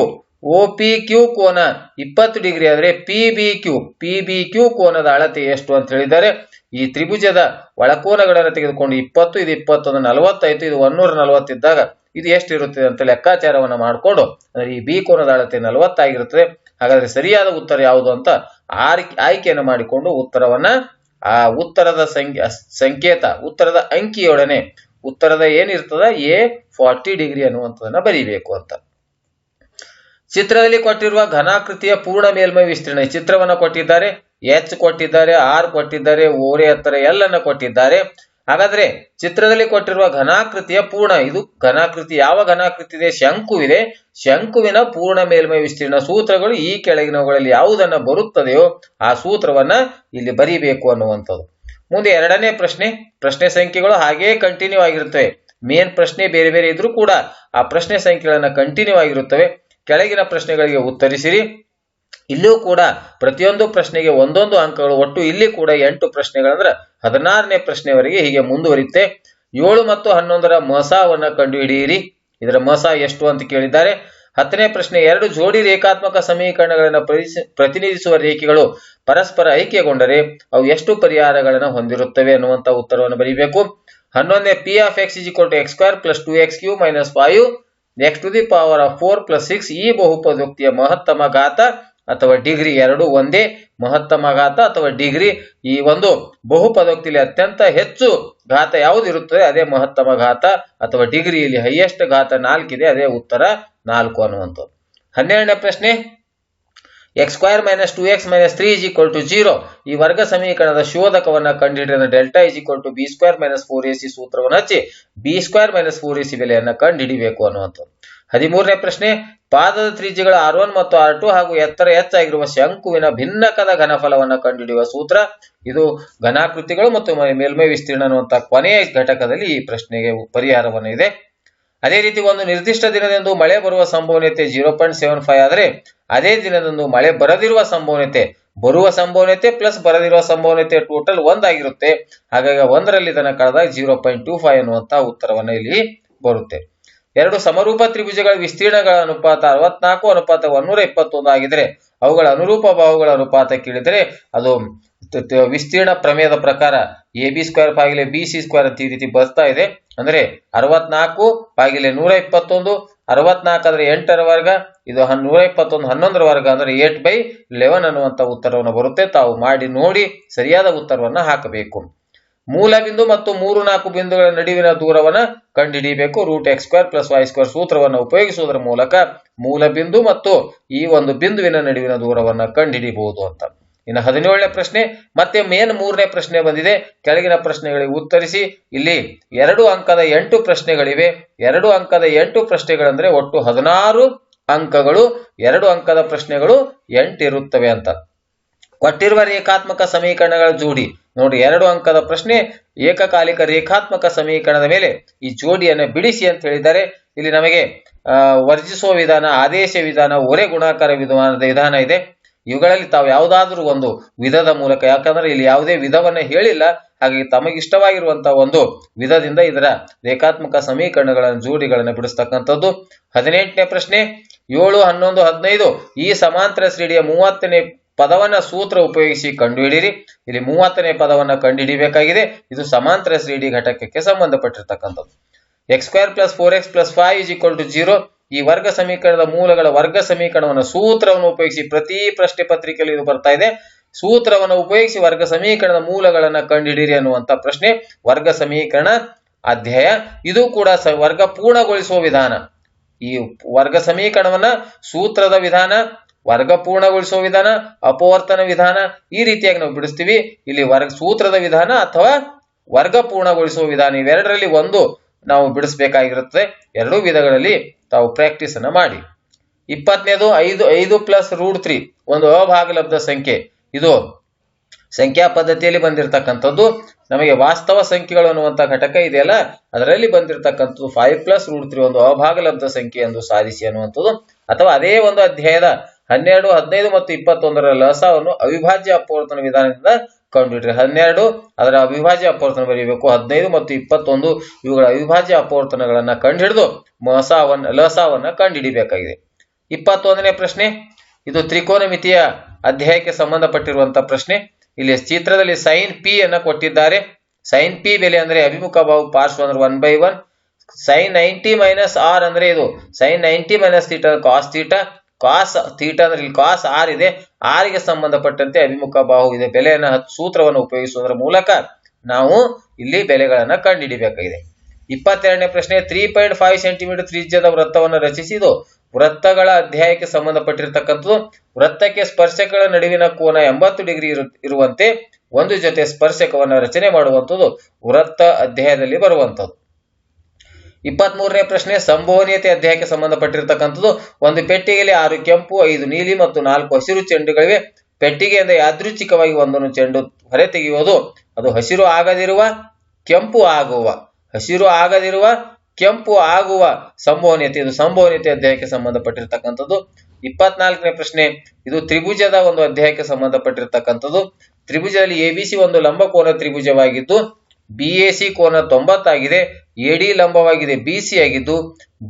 O P Q ಕೋನ ಇಪ್ಪತ್ತು ಡಿಗ್ರಿ ಆದರೆ P B Q, P B Q ಕೋನದ ಅಳತೆ ಎಷ್ಟು ಅಂತ ಹೇಳಿದ್ದಾರೆ. ಈ ತ್ರಿಭುಜದ ಒಳಕೋನಗಳನ್ನು ತೆಗೆದುಕೊಂಡು ಇಪ್ಪತ್ತು, ಇದು ಇಪ್ಪತ್ತೊಂದು, ನಲವತ್ತೈದು, ಇದು ಒನ್ನೂರ ನಲವತ್ತಿದ್ದಾಗ ಇದು ಎಷ್ಟು ಇರುತ್ತದೆ ಅಂತ ಲೆಕ್ಕಾಚಾರವನ್ನು ಮಾಡಿಕೊಂಡು, ಅಂದರೆ ಈ ಬಿ ಕೋನದ ಅಳತೆ ನಲವತ್ತಾಗಿರುತ್ತದೆ. ಹಾಗಾದರೆ ಸರಿಯಾದ ಉತ್ತರ ಯಾವುದು ಅಂತ ಆರ್, ಆಯ್ಕೆಯನ್ನು ಮಾಡಿಕೊಂಡು ಉತ್ತರವನ್ನ ಆ ಉತ್ತರದ ಸಂಕೇತ, ಉತ್ತರದ ಅಂಕಿಯೊಡನೆ ಉತ್ತರದ ಏನಿರ್ತದ? ಎ ಫಾರ್ಟಿ ಡಿಗ್ರಿ ಅನ್ನುವಂಥದ್ದನ್ನ ಬರೀಬೇಕು ಅಂತ. ಚಿತ್ರದಲ್ಲಿ ಕೊಟ್ಟಿರುವ ಘನಾಕೃತಿಯ ಪೂರ್ಣ ಮೇಲ್ಮೈ ವಿಸ್ತೀರ್ಣ ಚಿತ್ರವನ್ನ ಕೊಟ್ಟಿದ್ದಾರೆ. ಎಚ್ ಕೊಟ್ಟಿದ್ದಾರೆ, ಆರ್ ಕೊಟ್ಟಿದ್ದಾರೆ ಓರೆ ಎತ್ತರ ಎಲ್ಲನ್ನ ಕೊಟ್ಟಿದ್ದಾರೆ. ಹಾಗಾದ್ರೆ ಚಿತ್ರದಲ್ಲಿ ಕೊಟ್ಟಿರುವ ಘನಾಕೃತಿಯ ಪೂರ್ಣ, ಇದು ಘನಾಕೃತಿ, ಯಾವ ಘನಾಕೃತಿ ಇದೆ? ಶಂಕು ಇದೆ. ಶಂಕುವಿನ ಪೂರ್ಣ ಮೇಲ್ಮೈ ವಿಸ್ತೀರ್ಣ ಸೂತ್ರಗಳು ಈ ಕೆಳಗಿನವುಗಳಲ್ಲಿ ಯಾವುದನ್ನ ಬರುತ್ತದೆಯೋ ಆ ಸೂತ್ರವನ್ನ ಇಲ್ಲಿ ಬರೀಬೇಕು ಅನ್ನುವಂಥದ್ದು. ಮುಂದೆ ಎರಡನೇ ಪ್ರಶ್ನೆ ಪ್ರಶ್ನೆ ಸಂಖ್ಯೆಗಳು ಹಾಗೇ ಕಂಟಿನ್ಯೂ ಆಗಿರುತ್ತವೆ. ಮೇನ್ ಪ್ರಶ್ನೆ ಬೇರೆ ಬೇರೆ ಇದ್ರೂ ಕೂಡ ಆ ಪ್ರಶ್ನೆ ಸಂಖ್ಯೆಗಳನ್ನ ಕಂಟಿನ್ಯೂ ಆಗಿರುತ್ತವೆ. ಕೆಳಗಿನ ಪ್ರಶ್ನೆಗಳಿಗೆ ಉತ್ತರಿಸಿರಿ. ಇಲ್ಲಿಯೂ ಕೂಡ ಪ್ರತಿಯೊಂದು ಪ್ರಶ್ನೆಗೆ ಒಂದೊಂದು ಅಂಕಗಳು ಒಟ್ಟು ಇಲ್ಲಿ ಕೂಡ ಎಂಟು ಪ್ರಶ್ನೆಗಳಂದ್ರೆ ಹದಿನಾರನೇ ಪ್ರಶ್ನೆವರೆಗೆ ಹೀಗೆ ಮುಂದುವರಿಯುತ್ತೆ. ಏಳು ಮತ್ತು ಹನ್ನೊಂದರ ಮಸಾವನ್ನು ಕಂಡುಹಿಡಿಯಿರಿ. ಇದರ ಮಸ ಎಷ್ಟು ಅಂತ ಕೇಳಿದ್ದಾರೆ. ಹತ್ತನೇ ಪ್ರಶ್ನೆ, ಎರಡು ಜೋಡಿ ರೇಖಾತ್ಮಕ ಸಮೀಕರಣಗಳನ್ನು ಪ್ರತಿನಿಧಿಸುವ ರೇಖೆಗಳು ಪರಸ್ಪರ ಐಕ್ಯಗೊಂಡರೆ ಅವು ಎಷ್ಟು ಪರಿಹಾರಗಳನ್ನು ಹೊಂದಿರುತ್ತವೆ ಅನ್ನುವಂತ ಉತ್ತರವನ್ನು ಬರೀಬೇಕು. ಹನ್ನೊಂದನೇ P of X two X square plus two X cube minus five X to the power of four plus six ಈ ಬಹುಪದೋಕ್ತಿಯ ಮಹತ್ತಮ ಘಾತ ಅಥವಾ ಡಿಗ್ರಿ ಎರಡು ಒಂದೇ ಮಹತ್ತಮ ಘಾತ ಅಥವಾ ಡಿಗ್ರಿ ಈ ಒಂದು ಬಹುಪದೋಕ್ತಿಲಿ ಅತ್ಯಂತ ಹೆಚ್ಚು ಘಾತ ಯಾವುದು ಇರುತ್ತದೆ? ಅದೇ ಮಹತ್ತಮ ಘಾತ ಅಥವಾ ಡಿಗ್ರಿಯಲ್ಲಿ ಹೈಯೆಸ್ಟ್ ಘಾತ ನಾಲ್ಕಿದೆ, ಅದೇ ಉತ್ತರ ನಾಲ್ಕು ಅನ್ನುವಂಥದ್ದು. ಹನ್ನೆರಡನೇ ಪ್ರಶ್ನೆ. X square minus two X minus three is equal to zero ಈ ವರ್ಗ ಸಮೀಕರಣದ ಶೋಧಕವನ್ನು ಕಂಡುಹಿಡಿದ delta is equal to B square minus four A C ಸೂತ್ರವನ್ನು ಹಚ್ಚಿ B square minus four A C ಬೆಲೆಯನ್ನು ಕಂಡುಹಿಡಿಬೇಕು ಅನ್ನುವಂಥದ್ದು. ಹದಿಮೂರನೇ ಪ್ರಶ್ನೆ. ಪಾದದ ತ್ರಿಜ್ಯಗಳ ಆರ್ ಒನ್ ಮತ್ತು ಆರ್ ಟು ಹಾಗೂ ಎತ್ತರ ಹೆಚ್ಚಾಗಿರುವ ಶಂಕುವಿನ ಭಿನ್ನಕದ ಘನಫಲವನ್ನು ಕಂಡುಹಿಡಿಯುವ ಸೂತ್ರ. ಇದು ಘನಾಕೃತಿಗಳು ಮತ್ತು ಮೇಲ್ಮೈ ವಿಸ್ತೀರ್ಣ ಅನ್ನುವಂತಹ ಕೊನೆಯ ಘಟಕದಲ್ಲಿ ಈ ಪ್ರಶ್ನೆಗೆ ಪರಿಹಾರವನ್ನು ಇದೆ. ಅದೇ ರೀತಿ ಒಂದು ನಿರ್ದಿಷ್ಟ ದಿನದಂದು ಮಳೆ ಬರುವ ಸಂಭವನೀಯತೆ ಜೀರೋ ಪಾಯಿಂಟ್ ಸೆವೆನ್ ಫೈವ್ ಆದರೆ ಅದೇ ದಿನದಂದು ಮಳೆ ಬರದಿರುವ ಸಂಭವನೀಯತೆ ಬರುವ ಸಂಭವನೀಯತೆ ಪ್ಲಸ್ ಬರದಿರುವ ಸಂಭವನೀಯತೆ ಟೋಟಲ್ ಒಂದಾಗಿರುತ್ತೆ ಹಾಗಾಗಿ ಒಂದರಲ್ಲಿ ಇದನ್ನ ಕಳೆದಾಗ ಜೀರೋ ಪಾಯಿಂಟ್ ಟೂ ಫೈವ್ ಅನ್ನುವಂತಹ ಉತ್ತರವನ್ನು ಇಲ್ಲಿ ಬರುತ್ತೆ. ಎರಡು ಸಮರೂಪ ತ್ರಿಭುಜಗಳ ವಿಸ್ತೀರ್ಣಗಳ ಅನುಪಾತ ಅರವತ್ನಾಲ್ಕು ಅನುಪಾತ ಒನ್ನೂರ ಇಪ್ಪತ್ತೊಂದು ಆಗಿದ್ರೆ ಅವುಗಳ ಅನುರೂಪ ಬಾಹುಗಳ ಅನುಪಾತ ಕೇಳಿದರೆ ಅದು ವಿಸ್ತೀರ್ಣ ಪ್ರಮೇಯದ ಪ್ರಕಾರ ಎ ಬಿ ಸ್ಕ್ವೇರ್ ಬಾಗಿಲೆ ಬಿ ಸಿ ಸ್ಕ್ವೇರ್ ಅಂತ ಈ ರೀತಿ ಬರ್ತಾ ಇದೆ. ಅಂದ್ರೆ ಅರವತ್ನಾಲ್ಕು ಬಾಗಿಲೆ ನೂರ ಇಪ್ಪತ್ತೊಂದು ಅರವತ್ನಾಲ್ಕು ಅಂದ್ರೆ ಎಂಟರ ವರ್ಗ, ಇದು ನೂರ ಇಪ್ಪತ್ತೊಂದು ಹನ್ನೊಂದರ ವರ್ಗ ಅಂದ್ರೆ ಏಟ್ ಬೈ ಲೆವೆನ್ ಅನ್ನುವಂತ ಉತ್ತರವನ್ನು ಬರುತ್ತೆ. ತಾವು ಮಾಡಿ ನೋಡಿ ಸರಿಯಾದ ಉತ್ತರವನ್ನು ಹಾಕಬೇಕು. ಮೂಲ ಬಿಂದು ಮತ್ತು ಮೂರು ನಾಲ್ಕು ಬಿಂದುಗಳ ನಡುವಿನ ದೂರವನ್ನು ಕಂಡುಹಿಡಿಯಬೇಕು. Root X square plus Y square ಸೂತ್ರವನ್ನು ಉಪಯೋಗಿಸುವುದರ ಮೂಲಕ ಮೂಲ ಬಿಂದು ಮತ್ತು ಈ ಒಂದು ಬಿಂದುವಿನ ನಡುವಿನ ದೂರವನ್ನು ಕಂಡುಹಿಡಿಯಬಹುದು ಅಂತ. ಇನ್ನು ಹದಿನೇಳನೇ ಪ್ರಶ್ನೆ, ಮತ್ತೆ ಮೇನ್ ಮೂರನೇ ಪ್ರಶ್ನೆ ಬಂದಿದೆ. ಕೆಳಗಿನ ಪ್ರಶ್ನೆಗಳಿಗೆ ಉತ್ತರಿಸಿ. ಇಲ್ಲಿ ಎರಡು ಅಂಕದ ಎಂಟು ಪ್ರಶ್ನೆಗಳಿವೆ. ಎರಡು ಅಂಕದ ಎಂಟು ಪ್ರಶ್ನೆಗಳಂದ್ರೆ ಒಟ್ಟು ಹದಿನಾರು ಅಂಕಗಳು. ಎರಡು ಅಂಕದ ಪ್ರಶ್ನೆಗಳು ಎಂಟು ಇರುತ್ತವೆ ಅಂತ. ಕೊಟ್ಟಿರುವ ರೇಖಾತ್ಮಕ ಸಮೀಕರಣಗಳ ಜೋಡಿ ನೋಡಿ, ಎರಡು ಅಂಕದ ಪ್ರಶ್ನೆ, ಏಕಕಾಲಿಕ ರೇಖಾತ್ಮಕ ಸಮೀಕರಣದ ಮೇಲೆ ಈ ಜೋಡಿಯನ್ನು ಬಿಡಿಸಿ ಅಂತ ಹೇಳಿದ್ದಾರೆ. ಇಲ್ಲಿ ನಮಗೆ ವರ್ಜಿಸುವ ವಿಧಾನ, ಆದೇಶ ವಿಧಾನ ಒರೆ ಗುಣಾಕಾರ ವಿಧಾನದ ವಿಧಾನ ಇದೆ. ಇವುಗಳಲ್ಲಿ ತಾವು ಯಾವುದಾದ್ರೂ ಒಂದು ವಿಧದ ಮೂಲಕ, ಯಾಕಂದ್ರೆ ಇಲ್ಲಿ ಯಾವುದೇ ವಿಧವನ್ನ ಹೇಳಿಲ್ಲ. ಹಾಗಾಗಿ ತಮಗಿಷ್ಟವಾಗಿರುವಂತಹ ಒಂದು ವಿಧದಿಂದ ಇದರ ರೇಖಾತ್ಮಕ ಸಮೀಕರಣಗಳನ್ನು, ಜೋಡಿಗಳನ್ನು ಬಿಡಿಸ್ತಕ್ಕಂಥದ್ದು. ಹದಿನೆಂಟನೇ ಪ್ರಶ್ನೆ, ಏಳು, ಹನ್ನೊಂದು, ಹದಿನೈದು ಈ ಸಮಾಂತರ ಶ್ರೇಣಿಯ ಮೂವತ್ತನೇ ಪದವನ್ನ ಸೂತ್ರ ಉಪಯೋಗಿಸಿ ಕಂಡುಹಿಡಿಯಿರಿ. ಇಲ್ಲಿ ಮೂವತ್ತನೇ ಪದವನ್ನ ಕಂಡುಹಿಡಿಯಬೇಕಾಗಿದೆ. ಇದು ಸಮಾಂತರ ಶ್ರೇಣಿ ಘಟಕಕ್ಕೆ ಸಂಬಂಧಪಟ್ಟಿರ್ತಕ್ಕಂಥದ್ದು. X square plus four X plus five is equal to zero ಈ ವರ್ಗ ಸಮೀಕರಣದ ಮೂಲಗಳ ವರ್ಗ ಸಮೀಕರಣವನ್ನು ಸೂತ್ರವನ್ನು ಉಪಯೋಗಿಸಿ ಪ್ರತಿ ಪ್ರಶ್ನೆ ಪತ್ರಿಕೆಯಲ್ಲಿ ಇದು ಬರ್ತಾ ಇದೆ. ಸೂತ್ರವನ್ನು ಉಪಯೋಗಿಸಿ ವರ್ಗ ಸಮೀಕರಣದ ಮೂಲಗಳನ್ನ ಕಂಡುಹಿಡಿಯಿರಿ ಅನ್ನುವಂತ ಪ್ರಶ್ನೆ. ವರ್ಗ ಸಮೀಕರಣ ಅಧ್ಯಾಯ. ಇದು ಕೂಡ ವರ್ಗ ಪೂರ್ಣಗೊಳಿಸುವ ವಿಧಾನ. ಈ ವರ್ಗ ಸಮೀಕರಣವನ್ನ ಸೂತ್ರದ ವಿಧಾನ. ವರ್ಗ ಪೂರ್ಣಗೊಳಿಸುವ ವಿಧಾನ, ಅಪವರ್ತನ ವಿಧಾನ ಈ ರೀತಿಯಾಗಿ ನಾವು ಬಿಡಿಸ್ತೀವಿ. ಇಲ್ಲಿ ವರ್ಗ ಸೂತ್ರದ ವಿಧಾನ ಅಥವಾ ವರ್ಗ ಪೂರ್ಣಗೊಳಿಸುವ ವಿಧಾನ ಇವೆರಡರಲ್ಲಿ ಒಂದು ನಾವು ಬಿಡಿಸಬೇಕಾಗಿರುತ್ತದೆ. ಎರಡೂ ವಿಧಗಳಲ್ಲಿ ತಾವು ಪ್ರಾಕ್ಟೀಸ್ ಅನ್ನು ಮಾಡಿ. ಇಪ್ಪತ್ತನೇದು, ಐದು ಐದು ಪ್ಲಸ್ ರೂಟ್ ತ್ರೀ ಒಂದು ಅಭಾಗಲಬ್ಧ ಸಂಖ್ಯೆ. ಇದು ಸಂಖ್ಯಾ ಪದ್ಧತಿಯಲ್ಲಿ ಬಂದಿರತಕ್ಕಂಥದ್ದು. ನಮಗೆ ವಾಸ್ತವ ಸಂಖ್ಯೆಗಳು ಅನ್ನುವಂಥ ಘಟಕ ಇದೆಯಲ್ಲ, ಅದರಲ್ಲಿ ಬಂದಿರತಕ್ಕಂಥದ್ದು ಫೈವ್ ಪ್ಲಸ್ ರೂಟ್ ತ್ರೀ ಒಂದು ಅಭಾಗಲಬ್ಧ ಸಂಖ್ಯೆ ಎಂದು ಸಾಧಿಸಿ ಅನ್ನುವಂಥದ್ದು. ಅಥವಾ ಅದೇ ಒಂದು ಅಧ್ಯಾಯದ ಹನ್ನೆರಡು, ಹದಿನೈದು ಮತ್ತು ಇಪ್ಪತ್ತೊಂದರ ಲಸವನ್ನು ಅವಿಭಾಜ್ಯ ಅಪವರ್ತನ ವಿಧಾನದಿಂದ ಕಂಡುಹಿಡಿಯಿರಿ ಹನ್ನೆರಡು, ಅದರ ಅವಿಭಾಜ್ಯ ಅಪವರ್ತನ ಬರೀಬೇಕು ಹದಿನೈದು ಮತ್ತು ಇಪ್ಪತ್ತೊಂದು, ಇವುಗಳ ಅವಿಭಾಜ್ಯ ಅಪವರ್ತನಗಳನ್ನು ಕಂಡುಹಿಡಿದು ಮಸಾವನ್ನ ಲಸಾವನ್ನ ಕಂಡುಹಿಡಿಬೇಕಾಗಿದೆ ಇಪ್ಪತ್ತೊಂದನೇ ಪ್ರಶ್ನೆ. ಇದು ತ್ರಿಕೋನಮಿತಿಯ ಅಧ್ಯಾಯಕ್ಕೆ ಸಂಬಂಧಪಟ್ಟಿರುವಂತಹ ಪ್ರಶ್ನೆ. ಇಲ್ಲಿ ಚಿತ್ರದಲ್ಲಿ ಸೈನ್ ಪಿ ಅನ್ನ ಕೊಟ್ಟಿದ್ದಾರೆ. ಸೈನ್ ಪಿ ಬೆಲೆ ಅಂದ್ರೆ ಅಭಿಮುಖ ಬಾವು ಪಾರ್ಶ್ವ ಅಂದ್ರೆ one by one sine ninety minus R ಅಂದ್ರೆ ಇದು. Sine ninety minus theta cos theta cos theta ಅಂದ್ರೆ ಇಲ್ಲಿ ಕಾಸ್ ಆರ್ ಇದೆ. R ಗೆ ಸಂಬಂಧಪಟ್ಟಂತೆ ಅಭಿಮುಖ ಬಾಹು ಇದೆ. ಬೆಲೆಯನ್ನು ಸೂತ್ರವನ್ನು ಉಪಯೋಗಿಸುವುದರ ಮೂಲಕ ನಾವು ಇಲ್ಲಿ ಬೆಲೆಗಳನ್ನು ಕಂಡುಹಿಡಿಬೇಕಾಗಿದೆ. ಇಪ್ಪತ್ತೆರಡನೇ ಪ್ರಶ್ನೆ ತ್ರೀ ಪಾಯಿಂಟ್ ಫೈವ್ ಸೆಂಟಿಮೀಟರ್ ತ್ರಿಜ್ಯದ ವೃತ್ತವನ್ನು ರಚಿಸಿದು ವೃತ್ತಗಳ ಅಧ್ಯಾಯಕ್ಕೆ ಸಂಬಂಧಪಟ್ಟಿರತಕ್ಕಂಥದ್ದು. ವೃತ್ತಕ್ಕೆ ಸ್ಪರ್ಶಕಗಳ ನಡುವಿನ ಕೋನ ಎಂಬತ್ತು ಡಿಗ್ರಿ ಇರು- ಇರುವಂತೆ ಒಂದು ಜೊತೆ ಸ್ಪರ್ಶಕವನ್ನು ರಚನೆ ಮಾಡುವಂಥದ್ದು ವೃತ್ತ ಅಧ್ಯಾಯದಲ್ಲಿ ಬರುವಂಥದ್ದು. ಇಪ್ಪತ್ತ್ ಮೂರನೇ ಪ್ರಶ್ನೆ ಸಂಭವನೀಯತೆ ಅಧ್ಯಾಯಕ್ಕೆ ಸಂಬಂಧಪಟ್ಟಿರ್ತಕ್ಕಂಥದ್ದು ಒಂದು ಪೆಟ್ಟಿಗೆಯಲ್ಲಿ ಆರು ಕೆಂಪು, ಐದು ನೀಲಿ ಮತ್ತು ನಾಲ್ಕು ಹಸಿರು ಚೆಂಡುಗಳಿವೆ. ಪೆಟ್ಟಿಗೆಯಿಂದ ಯಾದೃಚ್ಛಿಕವಾಗಿ ಒಂದನ್ನು ಚೆಂಡು ಹೊರೆ ತೆಗೆಯುವುದು ಅದು ಹಸಿರು ಆಗದಿರುವ, ಕೆಂಪು ಆಗುವ. ಹಸಿರು ಆಗದಿರುವ, ಕೆಂಪು ಆಗುವ ಸಂಭವನೀಯತೆ ಇದು ಸಂಭವನೀಯತೆ ಅಧ್ಯಾಯಕ್ಕೆ ಸಂಬಂಧಪಟ್ಟಿರ್ತಕ್ಕಂಥದ್ದು. ಇಪ್ಪತ್ನಾಲ್ಕನೇ ಪ್ರಶ್ನೆ, ಇದು ತ್ರಿಭುಜದ ಒಂದು ಅಧ್ಯಾಯಕ್ಕೆ ಸಂಬಂಧಪಟ್ಟಿರ್ತಕ್ಕಂಥದ್ದು. ತ್ರಿಭುಜದಲ್ಲಿ ಎ ಬಿ ಸಿ ಒಂದು ಲಂಬಕೋನ ತ್ರಿಭುಜವಾಗಿದ್ದು ಬಿಎಸಿ ಕೋನ ತೊಂಬತ್ತಾಗಿದೆ ಎಡಿ ಲಂಬವಾಗಿದೆ ಬಿಸಿ ಆಗಿದ್ದು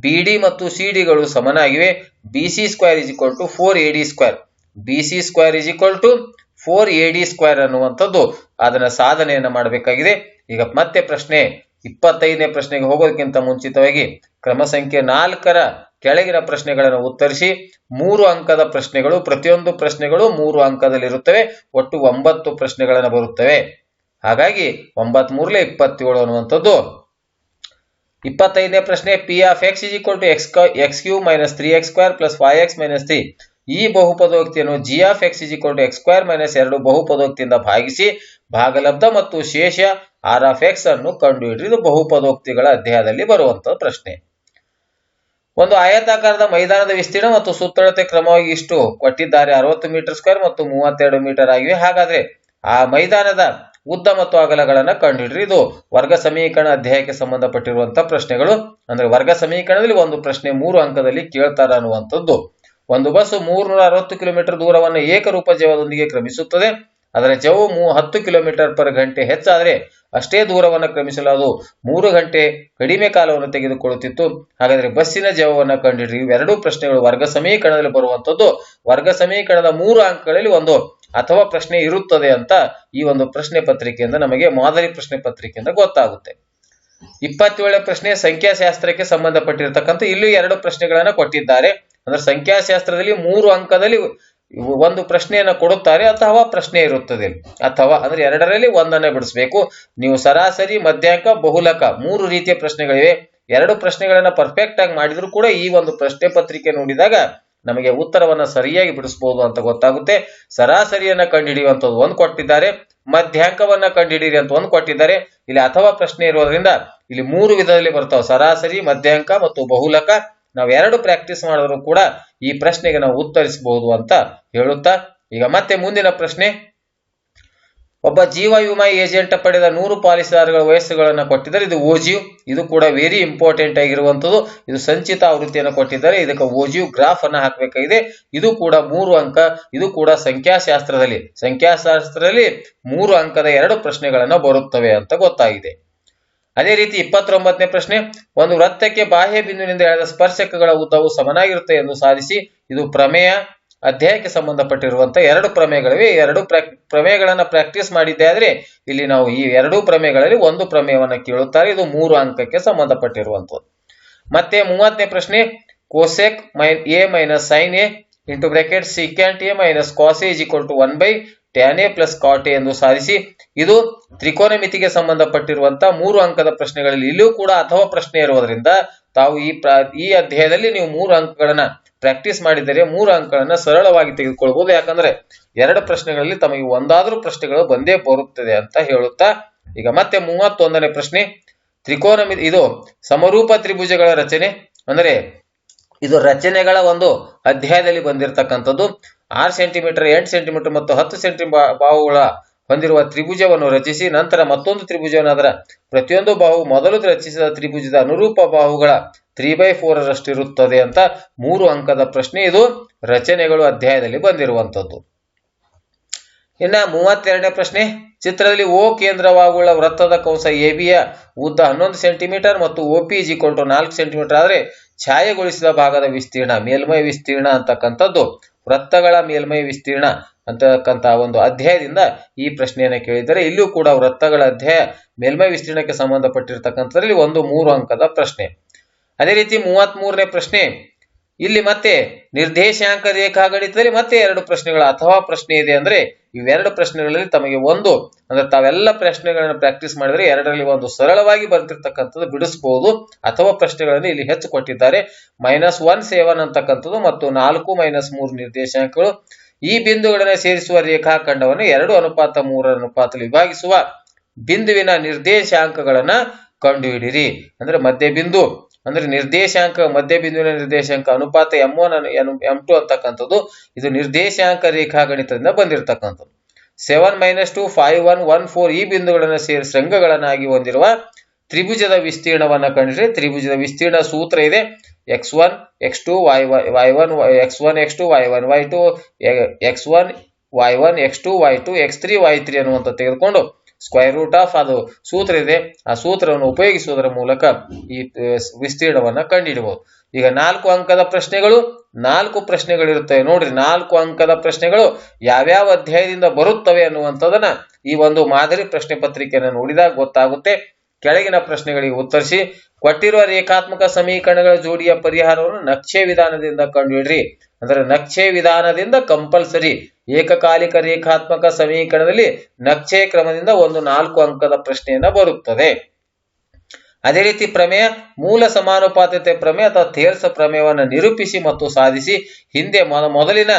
ಬಿಡಿ ಮತ್ತು ಸಿಡಿಗಳು ಸಮನಾಗಿವೆ. BC square is equal to four A D square BC square is equal to four A D square ಅನ್ನುವಂಥದ್ದು ಅದನ್ನ ಸಾಧನೆಯನ್ನು ಮಾಡಬೇಕಾಗಿದೆ. ಈಗ ಮತ್ತೆ ಪ್ರಶ್ನೆ, ಇಪ್ಪತ್ತೈದನೇ ಪ್ರಶ್ನೆಗೆ ಹೋಗೋದಕ್ಕಿಂತ ಮುಂಚಿತವಾಗಿ ಕ್ರಮ ಸಂಖ್ಯೆ ನಾಲ್ಕರ ಕೆಳಗಿನ ಪ್ರಶ್ನೆಗಳನ್ನು ಉತ್ತರಿಸಿ. ಮೂರು ಅಂಕದ ಪ್ರಶ್ನೆಗಳು, ಪ್ರತಿಯೊಂದು ಪ್ರಶ್ನೆಗಳು ಮೂರು ಅಂಕದಲ್ಲಿರುತ್ತವೆ. ಒಟ್ಟು ಒಂಬತ್ತು ಪ್ರಶ್ನೆಗಳನ್ನು ಬರುತ್ತವೆ. ಹಾಗಾಗಿ ಒಂಬತ್ ಮೂರ್ಲೆ ಇಪ್ಪತ್ತೇಳು ಅನ್ನುವಂಥದ್ದು. ಇಪ್ಪತ್ತೈದನೇ ಪ್ರಶ್ನೆ P of X is equal to X X cube minus three X square plus five X minus three ಈ ಬಹುಪದೋಕ್ತಿಯನ್ನು G of X is equal to X square minus ಎರಡು ಬಹುಪದೋಕ್ತಿಯಿಂದ ಭಾಗಿಸಿ ಭಾಗಲಬ್ಧ ಮತ್ತು ಶೇಷ ಆರ್ ಆಫ್ ಎಕ್ಸ್ ಅನ್ನು ಕಂಡುಹಿಡಿದು ಇದು ಬಹುಪದೋಕ್ತಿಗಳ ಅಧ್ಯಾಯದಲ್ಲಿ ಬರುವಂತಹ ಪ್ರಶ್ನೆ. ಒಂದು ಆಯತಾಕಾರದ ಮೈದಾನದ ವಿಸ್ತೀರ್ಣ ಮತ್ತು ಸುತ್ತಳತೆ ಕ್ರಮವಾಗಿ ಇಷ್ಟು. ಕೊಟ್ಟಿದ್ದಾರೆ ಅರವತ್ತು ಮೀಟರ್ ಸ್ಕ್ವೇರ್ ಮತ್ತು ಮೂವತ್ತೆರಡು ಮೀಟರ್ ಆಗಿವೆ ಹಾಗಾದ್ರೆ ಆ ಮೈದಾನದ ಉದ್ದ ಮತ್ತು ಅಗಲಗಳನ್ನು ಕಂಡುಹಿಡ್ರಿ ಇದು ವರ್ಗ ಸಮೀಕರಣ ಅಧ್ಯಾಯಕ್ಕೆ ಸಂಬಂಧಪಟ್ಟಿರುವಂತಹ ಪ್ರಶ್ನೆಗಳು. ಅಂದ್ರೆ ವರ್ಗ ಸಮೀಕರಣದಲ್ಲಿ ಒಂದು ಪ್ರಶ್ನೆ ಮೂರು ಅಂಕದಲ್ಲಿ ಕೇಳ್ತಾರ ಅನ್ನುವಂಥದ್ದು. ಒಂದು ಬಸ್ ಮೂರ್ನೂರ ಅರವತ್ತು ಕಿಲೋಮೀಟರ್ ದೂರವನ್ನು ಏಕರೂಪ ಜವದೊಂದಿಗೆ ಕ್ರಮಿಸುತ್ತದೆ. ಅದರ ಜವು ಮೂ ಹತ್ತು ಕಿಲೋಮೀಟರ್ ಪರ್ ಗಂಟೆ ಹೆಚ್ಚಾದರೆ ಅಷ್ಟೇ ದೂರವನ್ನು ಕ್ರಮಿಸಲು ಅದು ಮೂರು ಗಂಟೆ ಕಡಿಮೆ ಕಾಲವನ್ನು ತೆಗೆದುಕೊಳ್ಳುತ್ತಿತ್ತು. ಹಾಗಾದರೆ ಬಸ್ಸಿನ ಜವವನ್ನು ಕಂಡಿಡ್ರಿ. ಇವೆರಡೂ ಪ್ರಶ್ನೆಗಳು ವರ್ಗ ಸಮೀಕರಣದಲ್ಲಿ ಬರುವಂತದ್ದು ವರ್ಗ ಸಮೀಕರಣದ ಮೂರು ಅಂಕಗಳಲ್ಲಿ ಒಂದು ಅಥವಾ ಪ್ರಶ್ನೆ ಇರುತ್ತದೆ ಅಂತ ಈ ಒಂದು ಪ್ರಶ್ನೆ ಪತ್ರಿಕೆಯಿಂದ ನಮಗೆ ಮಾದರಿ ಪ್ರಶ್ನೆ ಪತ್ರಿಕೆಯಿಂದ ಗೊತ್ತಾಗುತ್ತೆ. ಇಪ್ಪತ್ತೇಳನೇ ಪ್ರಶ್ನೆ ಸಂಖ್ಯಾಶಾಸ್ತ್ರಕ್ಕೆ ಸಂಬಂಧಪಟ್ಟಿರ್ತಕ್ಕಂಥ ಇಲ್ಲೂ ಎರಡು ಪ್ರಶ್ನೆಗಳನ್ನು ಕೊಟ್ಟಿದ್ದಾರೆ. ಅಂದ್ರೆ ಸಂಖ್ಯಾಶಾಸ್ತ್ರದಲ್ಲಿ ಮೂರು ಅಂಕದಲ್ಲಿ ಒಂದು ಪ್ರಶ್ನೆಯನ್ನು ಕೊಡುತ್ತಾರೆ, ಅಥವಾ ಪ್ರಶ್ನೆ ಇರುತ್ತದೆ. ಅಥವಾ ಅಂದ್ರೆ ಎರಡರಲ್ಲಿ ಒಂದನ್ನು ಬಿಡಿಸಬೇಕು. ನೀವು ಸರಾಸರಿ, ಮಧ್ಯಾಂಕ, ಬಹುಲಕ ಮೂರು ರೀತಿಯ ಪ್ರಶ್ನೆಗಳಿವೆ. ಎರಡು ಪ್ರಶ್ನೆಗಳನ್ನು ಪರ್ಫೆಕ್ಟ್ ಆಗಿ ಮಾಡಿದ್ರು ಕೂಡ ಈ ಒಂದು ಪ್ರಶ್ನೆ ಪತ್ರಿಕೆ ನೋಡಿದಾಗ ನಮಗೆ ಉತ್ತರವನ್ನ ಸರಿಯಾಗಿ ಬಿಡಿಸಬಹುದು ಅಂತ ಗೊತ್ತಾಗುತ್ತೆ. ಸರಾಸರಿಯನ್ನ ಕಂಡುಹಿಡಿಯುವಂತದ್ದು ಒಂದು ಕೊಟ್ಟಿದ್ದಾರೆ. ಮಧ್ಯಾಂಕವನ್ನ ಕಂಡುಹಿಡಿಯಿರಿ ಅಂತ ಒಂದು ಕೊಟ್ಟಿದ್ದಾರೆ. ಇಲ್ಲಿ ಅಥವಾ ಪ್ರಶ್ನೆ ಇರೋದ್ರಿಂದ ಇಲ್ಲಿ ಮೂರು ವಿಧದಲ್ಲಿ ಬರ್ತಾವೆ. ಸರಾಸರಿ, ಮಧ್ಯಾಂಕ ಮತ್ತು ಬಹುಲಕ. ನಾವು ಎರಡು ಪ್ರಾಕ್ಟೀಸ್ ಮಾಡಿದ್ರು ಕೂಡ ಈ ಪ್ರಶ್ನೆಗೆ ನಾವು ಉತ್ತರಿಸಬಹುದು ಅಂತ ಹೇಳುತ್ತಾ. ಈಗ ಮತ್ತೆ ಮುಂದಿನ ಪ್ರಶ್ನೆ. ಒಬ್ಬ ಜೀವ ವಿಮಾ ಏಜೆಂಟ್ ಪಡೆದ ನೂರು ಪಾಲಿಸಿದಾರಗಳ ವಯಸ್ಸುಗಳನ್ನು ಕೊಟ್ಟಿದ್ದಾರೆ ಇದು ಓಜಿಯು. ಇದು ಕೂಡ ವೆರಿ ಇಂಪಾರ್ಟೆಂಟ್ ಆಗಿರುವಂತದ್ದು ಇದು ಸಂಚಿತ ಆವೃತ್ತಿಯನ್ನು ಕೊಟ್ಟಿದ್ದಾರೆ. ಇದಕ್ಕೆ ಓಜಿಯು ಗ್ರಾಫ್ ಅನ್ನು ಹಾಕಬೇಕಾಗಿದೆ. ಇದು ಕೂಡ ಮೂರು ಅಂಕ. ಇದು ಕೂಡ ಸಂಖ್ಯಾಶಾಸ್ತ್ರದಲ್ಲಿ. ಸಂಖ್ಯಾಶಾಸ್ತ್ರದಲ್ಲಿ ಮೂರು ಅಂಕದ ಎರಡು ಪ್ರಶ್ನೆಗಳನ್ನು ಬರುತ್ತವೆ ಅಂತ ಗೊತ್ತಾಗಿದೆ. ಅದೇ ರೀತಿ ಇಪ್ಪತ್ತೊಂಬತ್ತನೇ ಪ್ರಶ್ನೆ. ಒಂದು ವೃತ್ತಕ್ಕೆ ಬಾಹ್ಯ ಬಿಂದುವಿನಿಂದ ಎಳೆದ ಸ್ಪರ್ಶಕಗಳ ಉದ್ದವು ಸಮನಾಗಿರುತ್ತೆ ಎಂದು ಸಾಧಿಸಿ. ಇದು ಪ್ರಮೇಯ. ಅಧ್ಯಾಯಕ್ಕೆ ಸಂಬಂಧಪಟ್ಟಿರುವಂತಹ ಎರಡು ಪ್ರಮೇಯಗಳಿವೆ. ಎರಡು ಪ್ರಮೇಯಗಳನ್ನು ಪ್ರಮೇಯಗಳನ್ನ ಪ್ರಾಕ್ಟೀಸ್ ಮಾಡಿದ್ದೆ ಆದ್ರೆ ಇಲ್ಲಿ ನಾವು ಈ ಎರಡೂ ಪ್ರಮೇಯಗಳಲ್ಲಿ ಒಂದು ಪ್ರಮೇಯವನ್ನು ಕೇಳುತ್ತಾರೆ. ಇದು ಮೂರು ಅಂಕಕ್ಕೆ ಸಂಬಂಧಪಟ್ಟಿರುವಂತದ್ದು. ಮತ್ತೆ ಮೂವತ್ತನೇ ಪ್ರಶ್ನೆ cosec my A minus sine A into bracket secant A minus cos A equal to one by tan A plus cot A ಎಂದು ಸಾಧಿಸಿ ಇದು ತ್ರಿಕೋನ ಮಿತಿಗೆ ಸಂಬಂಧಪಟ್ಟಿರುವಂತಹ ಮೂರು ಅಂಕದ ಪ್ರಶ್ನೆಗಳಲ್ಲಿ ಇಲ್ಲಿಯೂ ಕೂಡ ಅಥವಾ ಪ್ರಶ್ನೆ ಇರುವುದರಿಂದ ತಾವು ಈ ಪ್ರ- ಈ ಅಧ್ಯಾಯದಲ್ಲಿ ನೀವು ಮೂರು ಅಂಕಗಳನ್ನ ಪ್ರಾಕ್ಟೀಸ್ ಮಾಡಿದರೆ ಮೂರು ಅಂಕಗಳನ್ನ ಸರಳವಾಗಿ ತೆಗೆದುಕೊಳ್ಬಹುದು ಯಾಕಂದ್ರೆ ಎರಡು ಪ್ರಶ್ನೆಗಳಲ್ಲಿ ತಮಗೆ ಒಂದಾದ್ರೂ ಪ್ರಶ್ನೆಗಳು ಬಂದೇ ಬರುತ್ತದೆ ಅಂತ ಹೇಳುತ್ತಾ, ಈಗ ಮತ್ತೆ ಮೂವತ್ತೊಂದನೇ ಪ್ರಶ್ನೆ. ತ್ರಿಕೋನಮಿ ಇದು ಸಮರೂಪ ತ್ರಿಭುಜಗಳ ರಚನೆ. ಅಂದರೆ ಇದು ರಚನೆಗಳ ಒಂದು ಅಧ್ಯಾಯದಲ್ಲಿ ಬಂದಿರತಕ್ಕಂಥದ್ದು. ಆರು ಸೆಂಟಿಮೀಟರ್, ಎಂಟು ಸೆಂಟಿಮೀಟರ್ ಮತ್ತು ಹತ್ತು ಸೆಂಟಿ ಬಾಹುಗಳ ಹೊಂದಿರುವ ತ್ರಿಭುಜವನ್ನು ರಚಿಸಿ, ನಂತರ ಮತ್ತೊಂದು ತ್ರಿಭುಜವನ್ನು ಅದರ ಪ್ರತಿಯೊಂದು ಬಾಹು ಮೊದಲು ರಚಿಸಿದ ತ್ರಿಭುಜದ ಅನುರೂಪ ಬಾಹುಗಳ ತ್ರೀ ಬೈ ಫೋರ್ ಇರುತ್ತದೆ ಅಂತ ಮೂರು ಅಂಕದ ಪ್ರಶ್ನೆ ಇದು. ರಚನೆಗಳು ಅಧ್ಯಾಯದಲ್ಲಿ ಬಂದಿರುವಂಥದ್ದು. ಇನ್ನ ಮೂವತ್ತೆರಡನೇ ಪ್ರಶ್ನೆ, ಚಿತ್ರದಲ್ಲಿ ಓ ಕೇಂದ್ರವಾಗುಳ್ಳ ವೃತ್ತದ ಕಂಸ ಎ ಬಿಯ ಉದ್ದ ಹನ್ನೊಂದು ಸೆಂಟಿಮೀಟರ್ ಮತ್ತು ಒ ಪಿ ಜಿ ನಾಲ್ಕು ಸೆಂಟಿಮೀಟರ್ ಆದರೆ ಛಾಯೆಗೊಳಿಸಿದ ಭಾಗದ ವಿಸ್ತೀರ್ಣ, ಮೇಲ್ಮೈ ವಿಸ್ತೀರ್ಣ ಅಂತಕ್ಕಂಥದ್ದು. ವೃತ್ತಗಳ ಮೇಲ್ಮೈ ವಿಸ್ತೀರ್ಣ ಅಂತಕ್ಕಂಥ ಒಂದು ಅಧ್ಯಾಯದಿಂದ ಈ ಪ್ರಶ್ನೆಯನ್ನು ಕೇಳಿದರೆ ಇಲ್ಲೂ ಕೂಡ ವೃತ್ತಗಳ ಅಧ್ಯಾಯ ಮೇಲ್ಮೈ ವಿಸ್ತೀರ್ಣಕ್ಕೆ ಸಂಬಂಧಪಟ್ಟಿರ್ತಕ್ಕಂಥದ್ರಲ್ಲಿ ಒಂದು ಮೂರು ಅಂಕದ ಪ್ರಶ್ನೆ. ಅದೇ ರೀತಿ ಮೂವತ್ತ್ ಮೂರನೇ ಪ್ರಶ್ನೆ, ಇಲ್ಲಿ ಮತ್ತೆ ನಿರ್ದೇಶಾಂಕ ರೇಖಾಗಣಿತದಲ್ಲಿ ಮತ್ತೆ ಎರಡು ಪ್ರಶ್ನೆಗಳ ಅಥವಾ ಪ್ರಶ್ನೆ ಇದೆ ಅಂದ್ರೆ ಇವೆರಡು ಪ್ರಶ್ನೆಗಳಲ್ಲಿ ತಮಗೆ ಒಂದು, ಅಂದ್ರೆ ತಾವೆಲ್ಲ ಪ್ರಶ್ನೆಗಳನ್ನು ಪ್ರಾಕ್ಟೀಸ್ ಮಾಡಿದ್ರೆ ಎರಡರಲ್ಲಿ ಒಂದು ಸರಳವಾಗಿ ಬರ್ತಿರ್ತಕ್ಕಂಥದ್ದು ಬಿಡಿಸಬಹುದು ಅಥವಾ ಪ್ರಶ್ನೆಗಳನ್ನು ಇಲ್ಲಿ ಹೆಚ್ಚು ಕೊಟ್ಟಿದ್ದಾರೆ. ಮೈನಸ್ ಒನ್ ಸೆವೆನ್ ಅಂತಕ್ಕಂಥದ್ದು ಮತ್ತು ನಾಲ್ಕು ಮೈನಸ್ ಮೂರು ನಿರ್ದೇಶಾಂಕಗಳು. ಈ ಬಿಂದುಗಳನ್ನು ಸೇರಿಸುವ ರೇಖಾಖಂಡವನ್ನು ಎರಡು ಅನುಪಾತ ಮೂರ ಅನುಪಾತದಲ್ಲಿ ವಿಭಾಗಿಸುವ ಬಿಂದುವಿನ ನಿರ್ದೇಶಾಂಕಗಳನ್ನ ಕಂಡುಹಿಡಿರಿ ಅಂದ್ರೆ ಮಧ್ಯ ಬಿಂದು ಅಂದ್ರೆ ನಿರ್ದೇಶಾಂಕ ಮಧ್ಯ ಬಿಂದುವಿನ ನಿರ್ದೇಶಾಂಕ ಅನುಪಾತ ಎಂ ಒನ್ ಎಂ ಟು ಅಂತಕ್ಕಂಥದ್ದು, ಇದು ನಿರ್ದೇಶಾಂಕ ರೇಖಾಗಣಿತದಿಂದ ಬಂದಿರತಕ್ಕಂಥದ್ದು. Seven minus two five one one four ಈ ಬಿಂದುಗಳನ್ನು ಸೇರಿ ಶೃಂಗಗಳನ್ನಾಗಿ ಹೊಂದಿರುವ ತ್ರಿಭುಜದ ವಿಸ್ತೀರ್ಣವನ್ನು ಕಂಡಿರಿ ತ್ರಿಭುಜದ ವಿಸ್ತೀರ್ಣ ಸೂತ್ರ ಇದೆ. X one X two Y Y one X one X two Y one Y two X one Y one X two Y two X three Y three ಅನ್ನುವಂಥ ತೆಗೆದುಕೊಂಡು ಸ್ಕ್ವೈರ್ ರೂಟ್ ಆಫ್ ಅದು ಸೂತ್ರ ಇದೆ. ಆ ಸೂತ್ರವನ್ನು ಉಪಯೋಗಿಸುವುದರ ಮೂಲಕ ಈ ವಿಸ್ತೀರ್ಣವನ್ನು ಕಂಡುಹಿಡಬಹುದು ಈಗ ನಾಲ್ಕು ಅಂಕದ ಪ್ರಶ್ನೆಗಳು, ನಾಲ್ಕು ಪ್ರಶ್ನೆಗಳಿರುತ್ತವೆ. ನೋಡ್ರಿ, ನಾಲ್ಕು ಅಂಕದ ಪ್ರಶ್ನೆಗಳು ಯಾವ್ಯಾವ ಅಧ್ಯಾಯದಿಂದ ಬರುತ್ತವೆ ಅನ್ನುವಂಥದ್ದನ್ನ ಈ ಒಂದು ಮಾದರಿ ಪ್ರಶ್ನೆ ಪತ್ರಿಕೆಯನ್ನು ನೋಡಿದಾಗ ಗೊತ್ತಾಗುತ್ತೆ. ಕೆಳಗಿನ ಪ್ರಶ್ನೆಗಳಿಗೆ ಉತ್ತರಿಸಿ ಕೊಟ್ಟಿರುವ ರೇಖಾತ್ಮಕ ಸಮೀಕರಣಗಳ ಜೋಡಿಯ ಪರಿಹಾರವನ್ನು ನಕ್ಷೆ ವಿಧಾನದಿಂದ ಕಂಡುಹಿಡ್ರಿ. ಅಂದ್ರೆ ನಕ್ಷೆ ವಿಧಾನದಿಂದ ಕಂಪಲ್ಸರಿ ಏಕಕಾಲಿಕ ರೇಖಾತ್ಮಕ ಸಮೀಕರಣದಲ್ಲಿ ನಕ್ಷೆ ಕ್ರಮದಿಂದ ಒಂದು ನಾಲ್ಕು ಅಂಕದ ಪ್ರಶ್ನೆಯನ್ನ ಬರುತ್ತದೆ. ಅದೇ ರೀತಿ ಪ್ರಮೇಯ, ಮೂಲ ಸಮಾನುಪಾತತೆ ಪ್ರಮೇಯ ಅಥವಾ ಥೇರ್ಸ ಪ್ರಮೇಯವನ್ನು ನಿರೂಪಿಸಿ ಮತ್ತು ಸಾಧಿಸಿ ಹಿಂದೆ ಮೊದ- ಮೊದಲಿನ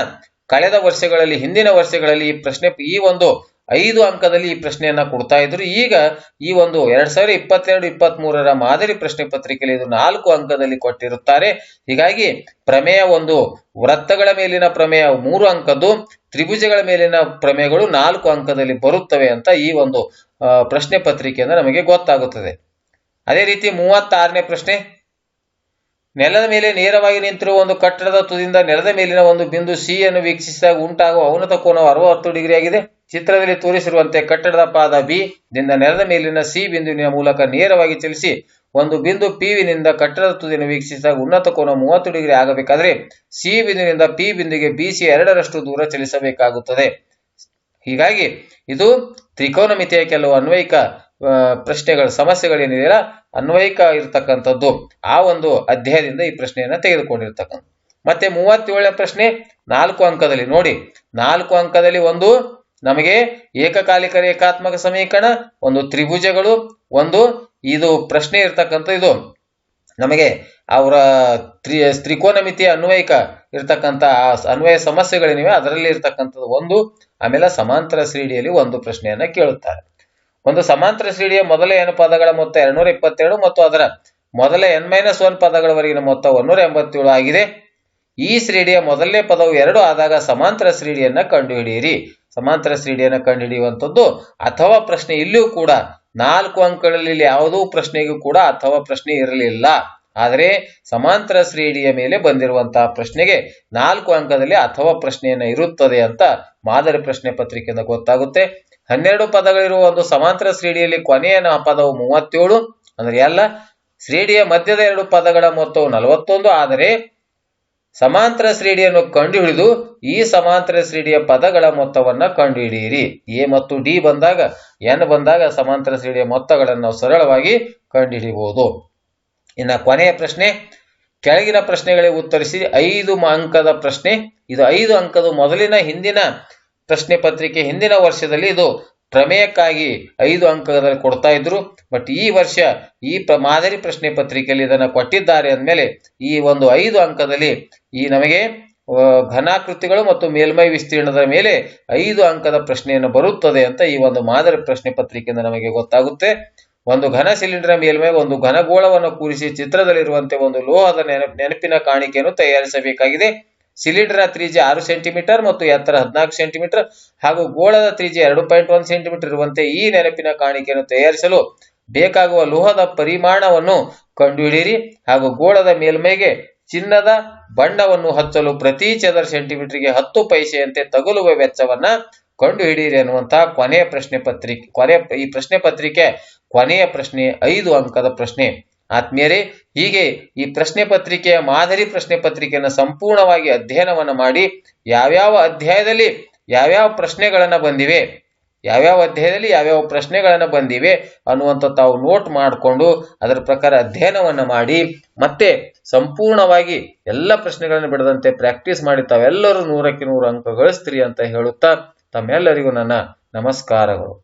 ಕಳೆದ ವರ್ಷಗಳಲ್ಲಿ, ಹಿಂದಿನ ವರ್ಷಗಳಲ್ಲಿ ಈ ಪ್ರಶ್ನೆ, ಈ ಒಂದು ಐದು ಅಂಕದಲ್ಲಿ ಈ ಪ್ರಶ್ನೆಯನ್ನ ಕೊಡ್ತಾ ಇದ್ರು. ಈಗ ಈ ಒಂದು ಎರಡ್ ಸಾವಿರದ ಇಪ್ಪತ್ತೆರಡು ಇಪ್ಪತ್ತ್ ಮೂರರ ಮಾದರಿ ಪ್ರಶ್ನೆ ಪತ್ರಿಕೆಯಲ್ಲಿ ಇದು ನಾಲ್ಕು ಅಂಕದಲ್ಲಿ ಕೊಟ್ಟಿರುತ್ತಾರೆ. ಹೀಗಾಗಿ ಪ್ರಮೇಯ ಒಂದು, ವೃತ್ತಗಳ ಮೇಲಿನ ಪ್ರಮೇಯ ಮೂರು ಅಂಕದ್ದು, ತ್ರಿಭುಜಗಳ ಮೇಲಿನ ಪ್ರಮೇಯಗಳು ನಾಲ್ಕು ಅಂಕದಲ್ಲಿ ಬರುತ್ತವೆ ಅಂತ ಈ ಒಂದು ಪ್ರಶ್ನೆ ಪತ್ರಿಕೆಯಿಂದ ನಮಗೆ ಗೊತ್ತಾಗುತ್ತದೆ. ಅದೇ ರೀತಿ ಮೂವತ್ತಾರನೇ ಪ್ರಶ್ನೆ, ನೆಲದ ಮೇಲೆ ನೇರವಾಗಿ ನಿಂತಿರುವ ಒಂದು ಕಟ್ಟಡದ ತುದಿಯಿಂದ ನೆಲದ ಮೇಲಿನ ಒಂದು ಬಿಂದು ಸಿ ಅನ್ನು ವೀಕ್ಷಿಸಿದಾಗ ಉಂಟಾಗುವ ಅವನತ ಕೋನವು ಅರವತ್ತು ಡಿಗ್ರಿ ಆಗಿದೆ. ಚಿತ್ರದಲ್ಲಿ ತೋರಿಸಿರುವಂತೆ ಕಟ್ಟಡದ ಪಾದ ಬಿ ದಿಂದ ನೆಲದ ಮೇಲಿನ ಸಿ ಬಿಂದುವಿನ ಮೂಲಕ ನೇರವಾಗಿ ಚಲಿಸಿ ಒಂದು ಬಿಂದು ಪಿ ವಿನಿಂದ ಕಟ್ಟಡದ ತುದಿಯನ್ನು ವೀಕ್ಷಿಸಿದಾಗ ಉನ್ನತ ಕೋನ ಮೂವತ್ತು ಡಿಗ್ರಿ ಆಗಬೇಕಾದರೆ ಸಿ ಬಿಂದುವಿನಿಂದ ಪಿ ಬಿಂದುಗೆ ಬಿಸಿ ಎರಡರಷ್ಟು ದೂರ ಚಲಿಸಬೇಕಾಗುತ್ತದೆ. ಹೀಗಾಗಿ ಇದು ತ್ರಿಕೋನಮಿತಿಯ ಕೆಲವು ಅನ್ವಯಿಕ ಪ್ರಶ್ನೆಗಳು ಸಮಸ್ಯೆಗಳೇನಿದೆಯಲ್ಲ, ಅನ್ವಯಿಕ ಇರತಕ್ಕಂಥದ್ದು. ಆ ಒಂದು ಅಧ್ಯಾಯದಿಂದ ಈ ಪ್ರಶ್ನೆಯನ್ನು ತೆಗೆದುಕೊಂಡಿರ್ತಕ್ಕಂಥ ಮತ್ತೆ ಮೂವತ್ತೇಳನೇ ಪ್ರಶ್ನೆ ನಾಲ್ಕು ಅಂಕದಲ್ಲಿ ನೋಡಿ. ನಾಲ್ಕು ಅಂಕದಲ್ಲಿ ಒಂದು ನಮಗೆ ಏಕಕಾಲಿಕ ರೇಖಾತ್ಮಕ ಸಮೀಕರಣ, ಒಂದು ತ್ರಿಭುಜಗಳು, ಒಂದು ಇದು ಪ್ರಶ್ನೆ ಇರ್ತಕ್ಕಂಥ ಇದು. ನಮಗೆ ಅವರ ತ್ರಿ, ತ್ರಿಕೋನಮಿತಿಯ ಅನ್ವಯಿಕ ಇರ್ತಕ್ಕಂಥ ಆ ಅನ್ವಯ ಸಮಸ್ಯೆಗಳೇನಿವೆ, ಅದರಲ್ಲಿ ಇರ್ತಕ್ಕಂಥದ್ದು ಒಂದು, ಆಮೇಲೆ ಸಮಾಂತರ ಶ್ರೇಣಿಯಲ್ಲಿ ಒಂದು ಪ್ರಶ್ನೆಯನ್ನ ಕೇಳುತ್ತಾರೆ. ಒಂದು ಸಮಾಂತರ ಶ್ರೇಣಿಯ ಮೊದಲ ಏನು ಪದಗಳ ಮೊತ್ತ ಎರಡ್ನೂರ ಇಪ್ಪತ್ತೆರಡು ಮತ್ತು ಅದರ ಮೊದಲ ಎನ್ ಮೈನಸ್ ಒನ್ ಪದಗಳವರೆಗಿನ ಮೊತ್ತ ಒಂದೂರ ಎಂಬತ್ತೇಳು ಆಗಿದೆ. ಈ ಶ್ರೇಣಿಯ ಮೊದಲನೇ ಪದವು ಎರಡು ಆದಾಗ ಸಮಾಂತರ ಶ್ರೇಣಿಯನ್ನ ಕಂಡುಹಿಡಿಯಿರಿ. ಸಮಾಂತರ ಶ್ರೇಣಿಯನ್ನ ಕಂಡುಹಿಡಿಯುವಂಥದ್ದು, ಅಥವಾ ಪ್ರಶ್ನೆ ಇಲ್ಲಿಯೂ ಕೂಡ ನಾಲ್ಕು ಅಂಕಗಳಲ್ಲಿ ಯಾವುದೂ ಪ್ರಶ್ನೆಗೂ ಕೂಡ ಅಥವಾ ಪ್ರಶ್ನೆ ಇರಲಿಲ್ಲ. ಆದರೆ ಸಮಾಂತರ ಶ್ರೇಣಿಯ ಮೇಲೆ ಬಂದಿರುವಂತಹ ಪ್ರಶ್ನೆಗೆ ನಾಲ್ಕು ಅಂಕದಲ್ಲಿ ಅಥವಾ ಪ್ರಶ್ನೆಯನ್ನ ಇರುತ್ತದೆ ಅಂತ ಮಾದರಿ ಪ್ರಶ್ನೆ ಪತ್ರಿಕೆಯಿಂದ ಗೊತ್ತಾಗುತ್ತೆ. ಹನ್ನೆರಡು ಪದಗಳಿರುವ ಒಂದು ಸಮಾಂತರ ಶ್ರೇಣಿಯಲ್ಲಿ ಕೊನೆಯ ಪದವು ಮೂವತ್ತೇಳು. ಅಂದ್ರೆ ಎಲ್ಲ ಶ್ರೇಣಿಯ ಮಧ್ಯದ ಎರಡು ಪದಗಳ ಮೊತ್ತವು ನಲವತ್ತೊಂದು. ಆದರೆ ಸಮಾಂತರ ಶ್ರೇಣಿಯನ್ನು ಕಂಡುಹಿಡಿದು ಈ ಸಮಾಂತರ ಶ್ರೇಣಿಯ ಪದಗಳ ಮೊತ್ತವನ್ನ ಕಂಡುಹಿಡಿಯಿರಿ. ಎ ಮತ್ತು ಡಿ ಬಂದಾಗ, ಎನ್ ಬಂದಾಗ ಸಮಾಂತರ ಶ್ರೇಣಿಯ ಮೊತ್ತಗಳನ್ನು ಸರಳವಾಗಿ ಕಂಡುಹಿಡಿಯಬಹುದು. ಇನ್ನ ಕೊನೆಯ ಪ್ರಶ್ನೆ, ಕೆಳಗಿನ ಪ್ರಶ್ನೆಗಳಿಗೆ ಉತ್ತರಿಸಿ. ಐದು ಅಂಕದ ಪ್ರಶ್ನೆ. ಇದು ಐದು ಅಂಕದ ಮೊದಲಿನ ಹಿಂದಿನ ಪ್ರಶ್ನೆ ಪತ್ರಿಕೆ, ಹಿಂದಿನ ವರ್ಷದಲ್ಲಿ ಇದು ಪ್ರಮೇಯಕ್ಕಾಗಿ ಐದು ಅಂಕದಲ್ಲಿ ಕೊಡ್ತಾ ಇದ್ರು. ಬಟ್ ಈ ವರ್ಷ ಈ ಪ್ರ, ಮಾದರಿ ಪ್ರಶ್ನೆ ಪತ್ರಿಕೆಯಲ್ಲಿ ಇದನ್ನು ಕೊಟ್ಟಿದ್ದಾರೆ ಅಂದಮೇಲೆ ಈ ಒಂದು ಐದು ಅಂಕದಲ್ಲಿ ಈ ನಮಗೆ ಘನಾಕೃತಿಗಳು ಮತ್ತು ಮೇಲ್ಮೈ ವಿಸ್ತೀರ್ಣದ ಮೇಲೆ ಐದು ಅಂಕದ ಪ್ರಶ್ನೆಯನ್ನು ಬರುತ್ತದೆ ಅಂತ ಈ ಒಂದು ಮಾದರಿ ಪ್ರಶ್ನೆ ಪತ್ರಿಕೆಯಿಂದ ನಮಗೆ ಗೊತ್ತಾಗುತ್ತೆ. ಒಂದು ಘನ ಸಿಲಿಂಡರ್ ಮೇಲ್ಮೈ, ಒಂದು ಘನಗೋಳವನ್ನು ಕೂರಿಸಿ ಚಿತ್ರದಲ್ಲಿರುವಂತೆ ಒಂದು ಲೋಹದ ನೆನಪ್- ನೆನಪಿನ ಕಾಣಿಕೆಯನ್ನು ತಯಾರಿಸಬೇಕಾಗಿದೆ. ಸಿಲಿಂಡರ್ನ ತ್ರಿಜ್ಯ ಆರು ಸೆಂಟಿಮೀಟರ್ ಮತ್ತು ಎತ್ತರ ಹದಿನಾಲ್ಕು ಸೆಂಟಿಮೀಟರ್ ಹಾಗೂ ಗೋಳದ ತ್ರಿಜ್ಯ ಎರಡು ಪಾಯಿಂಟ್ ಒಂದು ಸೆಂಟಿಮೀಟರ್ ಇರುವಂತೆ ಈ ನೆನಪಿನ ಕಾಣಿಕೆಯನ್ನು ತಯಾರಿಸಲು ಬೇಕಾಗುವ ಲೋಹದ ಪರಿಮಾಣವನ್ನು ಕಂಡುಹಿಡಿಯಿರಿ ಹಾಗೂ ಗೋಳದ ಮೇಲ್ಮೈಗೆ ಚಿನ್ನದ ಬಣ್ಣವನ್ನು ಹಚ್ಚಲು ಪ್ರತಿ ಚದರ ಸೆಂಟಿಮೀಟರ್ಗೆ ಹತ್ತು ಪೈಸೆಯಂತೆ ತಗುಲುವ ವೆಚ್ಚವನ್ನ ಕಂಡುಹಿಡಿಯಿರಿ ಅನ್ನುವಂತಹ ಕೊನೆಯ ಪ್ರಶ್ನೆ ಪತ್ರಿಕೆ, ಕೊನೆಯ ಈ ಪ್ರಶ್ನೆ ಪತ್ರಿಕೆ, ಕೊನೆಯ ಪ್ರಶ್ನೆ, ಐದು ಅಂಕದ ಪ್ರಶ್ನೆ. ಆತ್ಮೀಯರೇ, ಹೀಗೆ ಈ ಪ್ರಶ್ನೆ ಪತ್ರಿಕೆಯ ಮಾದರಿ ಪ್ರಶ್ನೆ ಪತ್ರಿಕೆಯನ್ನು ಸಂಪೂರ್ಣವಾಗಿ ಅಧ್ಯಯನವನ್ನು ಮಾಡಿ ಯಾವ್ಯಾವ ಅಧ್ಯಾಯದಲ್ಲಿ ಯಾವ್ಯಾವ ಪ್ರಶ್ನೆಗಳನ್ನು ಬಂದಿವೆ, ಯಾವ್ಯಾವ ಅಧ್ಯಾಯದಲ್ಲಿ ಯಾವ್ಯಾವ ಪ್ರಶ್ನೆಗಳನ್ನು ಬಂದಿವೆ ಅನ್ನುವಂಥ ತಾವು ನೋಟ್ ಮಾಡಿಕೊಂಡು ಅದರ ಪ್ರಕಾರ ಅಧ್ಯಯನವನ್ನು ಮಾಡಿ, ಮತ್ತೆ ಸಂಪೂರ್ಣವಾಗಿ ಎಲ್ಲ ಪ್ರಶ್ನೆಗಳನ್ನು ಬಿಡದಂತೆ ಪ್ರಾಕ್ಟೀಸ್ ಮಾಡಿ ತಾವೆಲ್ಲರೂ ನೂರಕ್ಕೆ ನೂರು ಅಂಕ ಗಳಿಸ್ತೀರಿ ಅಂತ ಹೇಳುತ್ತಾ ತಮ್ಮೆಲ್ಲರಿಗೂ ನನ್ನ ನಮಸ್ಕಾರಗಳು.